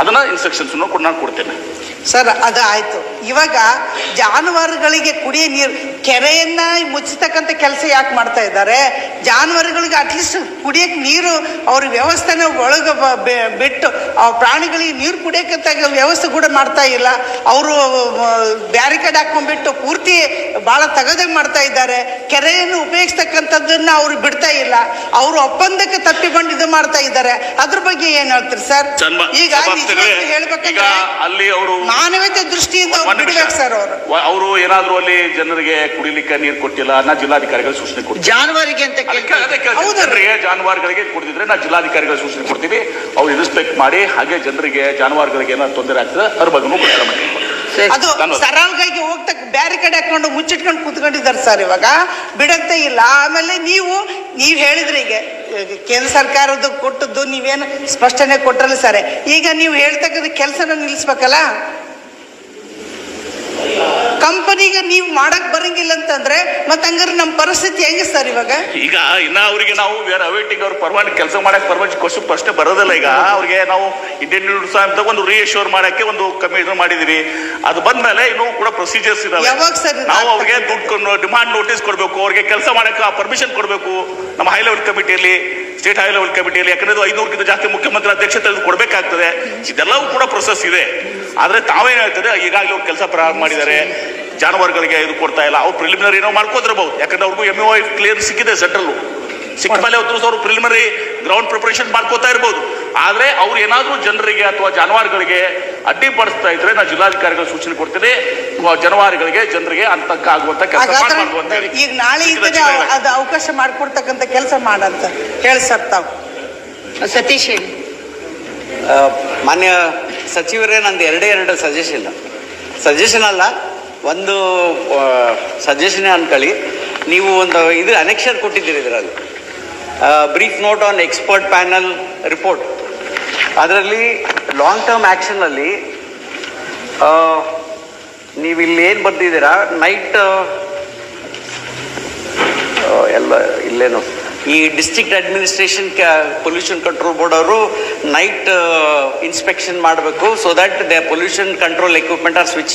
ಅದನ್ನ ಇನ್ಸ್ಟ್ರಕ್ಷನ್ಸ್ ಕೂಡ ನಾನು ಕೊಡ್ತೇನೆ. ಸರ್ ಅದು ಆಯ್ತು ಇವಾಗ ಜಾನುವಾರುಗಳಿಗೆ ಕುಡಿಯೋ ನೀರು, ಕೆರೆಯನ್ನ ಮುಚ್ಚತಕ್ಕಂಥ ಕೆಲಸ ಯಾಕೆ ಮಾಡ್ತಾ ಇದ್ದಾರೆ? ಜಾನುವಾರುಗಳಿಗೆ ಅಟ್ಲೀಸ್ಟ್ ಕುಡಿಯಕ್ಕೆ ನೀರು ಅವ್ರ ವ್ಯವಸ್ಥೆನ ಒಳಗೆ ಬಿಟ್ಟು ಆ ಪ್ರಾಣಿಗಳಿಗೆ ನೀರು ಕುಡಿಯೋಕ್ಕಂತ ವ್ಯವಸ್ಥೆ ಕೂಡ ಮಾಡ್ತಾ ಇಲ್ಲ. ಅವರು ಬ್ಯಾರಿಕೇಡ್ ಹಾಕೊಂಡ್ಬಿಟ್ಟು ಪೂರ್ತಿ ಭಾಳ ತಗದೆ ಮಾಡ್ತಾ ಇದ್ದಾರೆ. ಕೆರೆಯನ್ನು ಉಪಯೋಗಿಸ್ತಕ್ಕಂಥದ್ದನ್ನು ಅವರು ಬಿಡ್ತಾ ಇಲ್ಲ. ಅವರು ಒಪ್ಪಂದಕ್ಕೆ ತಪ್ಪಿಕೊಂಡು ಇದು ಮಾಡ್ತಾ ಇದ್ದಾರೆ. ಅದ್ರ ಬಗ್ಗೆ ಏನ್ ಹೇಳ್ತೀರಿ ಸರ್? ಈಗ ಹೇಳ್ಬೇಕಂದ್ರೆ ಅಲ್ಲಿ ಅವರು ಮಾನವೀಯತೆ ದೃಷ್ಟಿಯಿಂದ ಅವ್ರು ಬಿಡ್ಬೇಕು ಸರ್ ಅವರು. ಏನಾದ್ರೂ ಅವರು ಏನಾದ್ರು ಅಲ್ಲಿ ಜನರಿಗೆ ಕುಡಿಲಿಕ್ಕೆ ನೀರು ಕೊಟ್ಟಿಲ್ಲ ನಾ ಜಿಲ್ಲಾಧಿಕಾರಿಗಳು ಸೂಚನೆ ಕೊಡ್ತೀವಿ ಜಾನುವಾರಿಗೆ ಅಂತ ಜಾನುವಾರುಗಳಿಗೆ ಕುಡಿದಿದ್ರೆ ನಾ ಜಿಲ್ಲಾಧಿಕಾರಿಗಳು ಸೂಚನೆ ಕೊಡ್ತೀವಿ. ಅವ್ರು ಇನ್ಸ್ಪೆಕ್ಟ್ ಮಾಡಿ ಹಾಗೆ ಜನರಿಗೆ ಜಾನುವಾರುಗಳಿಗೆ ಏನಾದ್ರು ತೊಂದರೆ ಆಗ್ತದೆ ಅದ್ರ ಬಗ್ಗೆ ಪ್ರಚಾರ ಮಾಡಿ. ಅದು ಹೋಗ್ತಕ್ಕ ಕಡೆ ಹಾಕೊಂಡು ಮುಚ್ಚಿಟ್ಕೊಂಡು ಕೂತ್ಕೊಂಡಿದ್ದಾರೆ ಸರ್ ಇವಾಗ. ಬಿಡಂತೆ ಇಲ್ಲ. ಆಮೇಲೆ ನೀವು ನೀವು ಹೇಳಿದ್ರಿ ಈಗ ಕೇಂದ್ರ ಸರ್ಕಾರದ್ದು ಕೊಟ್ಟದ್ದು ನೀವೇನು ಸ್ಪಷ್ಟನೆ ಕೊಟ್ರಲ್ಲ ಸರ್. ಈಗ ನೀವು ಹೇಳ್ತಕ್ಕಂಥ ಕೆಲಸನ ನಿಲ್ಲಿಸ್ಬೇಕಲ್ಲ? ಕಂಪನಿಗೆ ನೀವು ಮಾಡಕ್ ಬರಂಗಿಲ್ಲ ಅಂತಂದ್ರೆ ಮತ್ತೆ ಹಂಗಾರೆ ನಮ್ಮ ಪರಿಸ್ಥಿತಿ ಹೆಂಗೆ ಸರ್ ಇವಾಗ? ಈಗ ಇನ್ನ ಅವರಿಗೆ ನಾವು ಅವೈಟಿಂಗ್ ಅವ್ರ ಪರ್ಮನೆಂಟ್ ಕೆಲಸ ಮಾಡಕ್ ಪರ್ಮನೆಂಟ್ ಕ್ವಶನ್ ಪ್ರಶ್ನೆ ಬರೋದಿಲ್ಲ ಈಗ. ಅವ್ರಿಗೆ ನಾವು ಇಂಡಿಯನ್ ನ್ಯೂಸ್ ಅಂತ ಒಂದು ರಿಶೋರ್ ಮಾಡಕ್ಕೆ ಒಂದು ಕಮಿಷನ್ ಮಾಡಿದೀವಿ. ಅದು ಬಂದ್ಮೇಲೆ ಇನ್ನೂ ಕೂಡ ಪ್ರೊಸೀಜರ್ಸ್ ಇದಾವೆ. ಯಾವಾಗ ನಾವು? ಅವ್ರಿಗೆ ದುಡ್ಡು ಡಿಮಾಂಡ್ ನೋಟಿಸ್ ಕೊಡಬೇಕು ಅವ್ರಿಗೆ ಕೆಲಸ ಮಾಡಕ್ಕೆ ಪರ್ಮಿಷನ್ ಕೊಡಬೇಕು. ನಮ್ಮ ಹೈ ಲೆವೆಲ್ ಕಮಿಟಿಯಲ್ಲಿ ಸ್ಟೇಟ್ ಹೈ ಲೆವೆಲ್ ಕಮಿಟಿಯಲ್ಲಿ ಯಾಕಂದ್ರೆ ಐನೂರಕ್ಕಿಂತ ಜಾಸ್ತಿ ಮುಖ್ಯಮಂತ್ರಿ ಅಧ್ಯಕ್ಷತೆ ಕೊಡಬೇಕಾಗ್ತದೆ. ಇದೆಲ್ಲವೂ ಕೂಡ ಪ್ರೊಸೆಸ್ ಇದೆ. ಆದ್ರೆ ತಾವೇನು ಹೇಳ್ತಾರೆ ಈಗಾಗಲೇ ಅವ್ರು ಕೆಲಸ ಪ್ರಾರಂಭ ಮಾಡಿದ್ದಾರೆ. ಜಾನುವಾರುಗಳಿಗೆ ಇದು ಕೊಡ್ತಾ ಇಲ್ಲ. ಅವ್ರು ಪ್ರಿಲಿಮಿನರಿ ಏನೋ ಮಾಡ್ಕೋತಿರ್ಬೋದು. ಯಾಕಂದ್ರೆ ಅವ್ರಿಗೂ ಎಂ ಐ ಕ್ಲಿಯರ್ ಸಿಕ್ಕಿದೆ ಸೆಂಟ್ರಲ್ ಸಿಕ್ಕ ಮೇಲೆ ಹೊತ್ತು ಅವರು ಪ್ರಿಲಿಮಿನರಿ ಗ್ರೌಂಡ್ ಪ್ರಿಪರೇಷನ್ ಮಾಡ್ಕೋತಾ ಇರ್ಬೋದು. ಆದರೆ ಅವ್ರು ಏನಾದರೂ ಜನರಿಗೆ ಅಥವಾ ಜಾನುವಾರುಗಳಿಗೆ ಅಡ್ಡಿಪಡಿಸ್ತಾ ಇದ್ರೆ ನಾ ಜಿಲ್ಲಾಧಿಕಾರಿಗಳ ಸೂಚನೆ ಕೊಡ್ತೀನಿ. ಜಾನುವಾರುಗಳಿಗೆ ಜನರಿಗೆ ಅಂತಕ್ಕ ಆಗುವಂತ ಕೆಲಸ ಈಗ ನಾಳೆ ಅದು ಅವಕಾಶ ಮಾಡಿಕೊಡ್ತಕ್ಕಂಥ ಕೆಲಸ ಮಾಡಂತ ಹೇಳಿ ಸರ್ ತಾವು. ಸತೀಶ್ ಹೇಳಿ. ಮಾನ್ಯ ಸಚಿವರೇ, ನಂದು ಎರಡೇ ಎರಡು ಸಜೆಷನ್ ಸಜೆಷನ್ ಅಲ್ಲ, ಒಂದು ಸಜೆಷನ್ ಅನ್ಕೊಳ್ಳಿ. ನೀವು ಒಂದು ಇದು ಅನೆಕ್ಷರ್ ಕೊಟ್ಟಿದ್ದೀರಿ ಇದರಲ್ಲಿ. Brief note on expert panel report ಅದರಲ್ಲಿ ಲಾಂಗ್ ಟರ್ಮ್ ಆ್ಯಕ್ಷನಲ್ಲಿ ನೀವು ಇಲ್ಲಿ ಏನು ಬರ್ತಿದ್ದೀರಾ ನೈಟ್ ಎಲ್ಲ ಇಲ್ಲೇನು. ಈ district administration pollution control board ಅವರು ನೈಟ್ ಇನ್ಸ್ಪೆಕ್ಷನ್ ಮಾಡಬೇಕು so that the pollution control equipment are switch